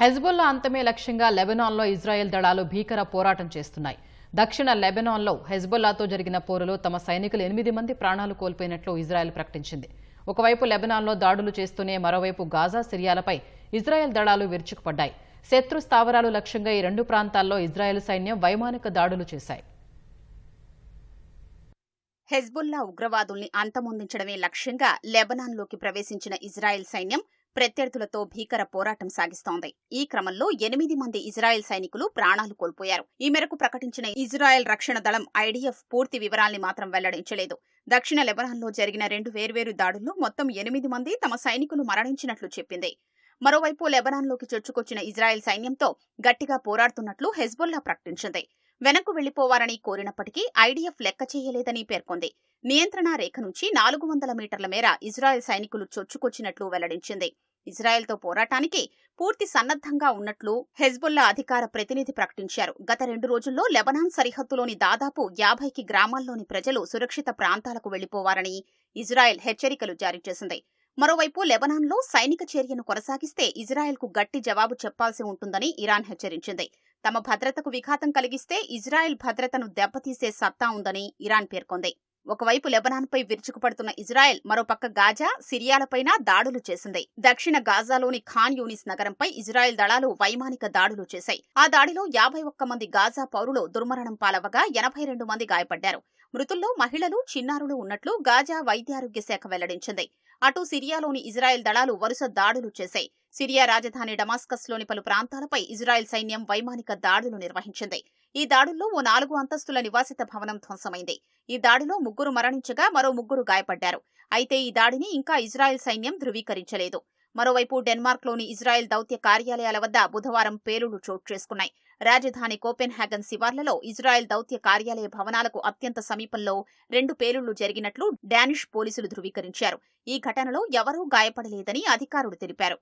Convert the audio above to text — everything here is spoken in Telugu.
హెజ్బుల్లా అంతమే లక్ష్యంగా లెబనాన్లో ఇజ్రాయెల్ దళాలు భీకర పోరాటం చేస్తున్నాయి. దక్షిణ లెబనాన్లో హెజ్బుల్లాతో జరిగిన పోరులో తమ సైనికులు ఎనిమిది మంది ప్రాణాలు కోల్పోయినట్లు ఇజ్రాయెల్ ప్రకటించింది. ఒకవైపు లెబనాన్లో దాడులు చేస్తూనే మరోవైపు గాజా సిరియాలపై ఇజ్రాయెల్ దళాలు విరుచుకుపడ్డాయి. శత్రు స్థావరాలు లక్ష్యంగా ఈ రెండు ప్రాంతాల్లో ఇజ్రాయెల్ సైన్యం వైమానిక దాడులు చేశాయి. హెజ్బుల్లా ఉగ్రవాదుల్ని అంతమొందించడమే లక్ష్యంగా లెబనాన్లోకి ప్రవేశించిన ఇజ్రాయెల్ సైన్యం ప్రత్యర్థులతో భీకర పోరాటం సాగిస్తోంది. ఈ క్రమంలో ఎనిమిది మంది ఇజ్రాయెల్ సైనికులు ప్రాణాలు కోల్పోయారు. ఈ మేరకు ప్రకటించిన ఇజ్రాయెల్ రక్షణ దళం ఐడీఎఫ్ పూర్తి వివరాల్ని మాత్రం వెల్లడించలేదు. దక్షిణ లెబనాన్లో జరిగిన రెండు వేర్వేరు దాడుల్లో మొత్తం ఎనిమిది మంది తమ సైనికులు మరణించినట్లు చెప్పింది. మరోవైపు లెబనాన్లోకి చొచ్చుకొచ్చిన ఇజ్రాయెల్ సైన్యంతో గట్టిగా పోరాడుతున్నట్లు హెజ్బుల్లా ప్రకటించింది. వెనక్కు వెళ్ళిపోవారని కోరినప్పటికీ ఐడీఎఫ్ లెక్క చేయలేదని పేర్కొంది. నియంత్రణ రేఖ నుంచి నాలుగు వందల మీటర్ల మేర ఇజ్రాయెల్ సైనికులు చొచ్చుకొచ్చినట్లు వెల్లడించింది. ఇజ్రాయెల్తో పోరాటానికి పూర్తి సన్నద్ధంగా ఉన్నట్లు హెజ్బుల్లా అధికార ప్రతినిధి ప్రకటించారు. గత రెండు రోజుల్లో లెబనాన్ సరిహద్దులోని దాదాపు యాభైకి గ్రామాల్లోని ప్రజలు సురక్షిత ప్రాంతాలకు వెళ్ళిపోవారని ఇజ్రాయెల్ హెచ్చరికలు జారీ చేసింది. మరోవైపు లెబనాన్లో సైనిక చర్యను కొనసాగిస్తే ఇజ్రాయెల్కు గట్టి జవాబు చెప్పాల్సి ఉంటుందని ఇరాన్ హెచ్చరించింది. తమ భద్రతకు విఘాతం కలిగిస్తే ఇజ్రాయెల్ భద్రతను దెబ్బతీసే సత్తా ఉందని ఇరాన్ పేర్కొంది. ఒకవైపు లెబనాన్పై విరుచుకుపడుతున్న ఇజ్రాయెల్ మరోపక్క గాజా సిరియాలపైన దాడులు చేసింది. దక్షిణ గాజాలోని ఖాన్ యూనిస్ నగరంపై ఇజ్రాయెల్ దళాలు వైమానిక దాడులు చేశాయి. ఆ దాడిలో యాభై ఒక్క మంది గాజా పౌరులు దుర్మరణం పాలవగా ఎనభై రెండు మంది గాయపడ్డారు. మృతుల్లో మహిళలు చిన్నారులు ఉన్నట్లు గాజా వైద్యారోగ్య శాఖ వెల్లడించింది. అటు సిరియాలోని ఇజ్రాయెల్ దళాలు వరుస దాడులు చేశాయి. సిరియా రాజధాని డమాస్కస్లోని పలు ప్రాంతాలపై ఇజ్రాయెల్ సైన్యం వైమానిక దాడులు నిర్వహించింది. ఈ దాడుల్లో ఓ నాలుగు అంతస్తుల నివాసిత భవనం ధ్వంసమైంది. ఈ దాడిలో ముగ్గురు మరణించగా మరో ముగ్గురు గాయపడ్డారు. అయితే ఈ దాడిని ఇంకా ఇజ్రాయెల్ సైన్యం ధృవీకరించలేదు. మరోవైపు డెన్మార్క్లోని ఇజ్రాయెల్ దౌత్య కార్యాలయాల వద్ద బుధవారం పేలుళ్ళు చోటు చేసుకున్నాయి. రాజధాని కోపెన్హాగన్ శివార్లలో ఇజ్రాయెల్ దౌత్య కార్యాలయ భవనాలకు అత్యంత సమీపంలో రెండు పేలుళ్ళు జరిగినట్లు డానిష్ పోలీసులు ధృవీకరించారు. ఈ ఘటనలో ఎవరూ గాయపడలేదని అధికారులు తెలిపారు.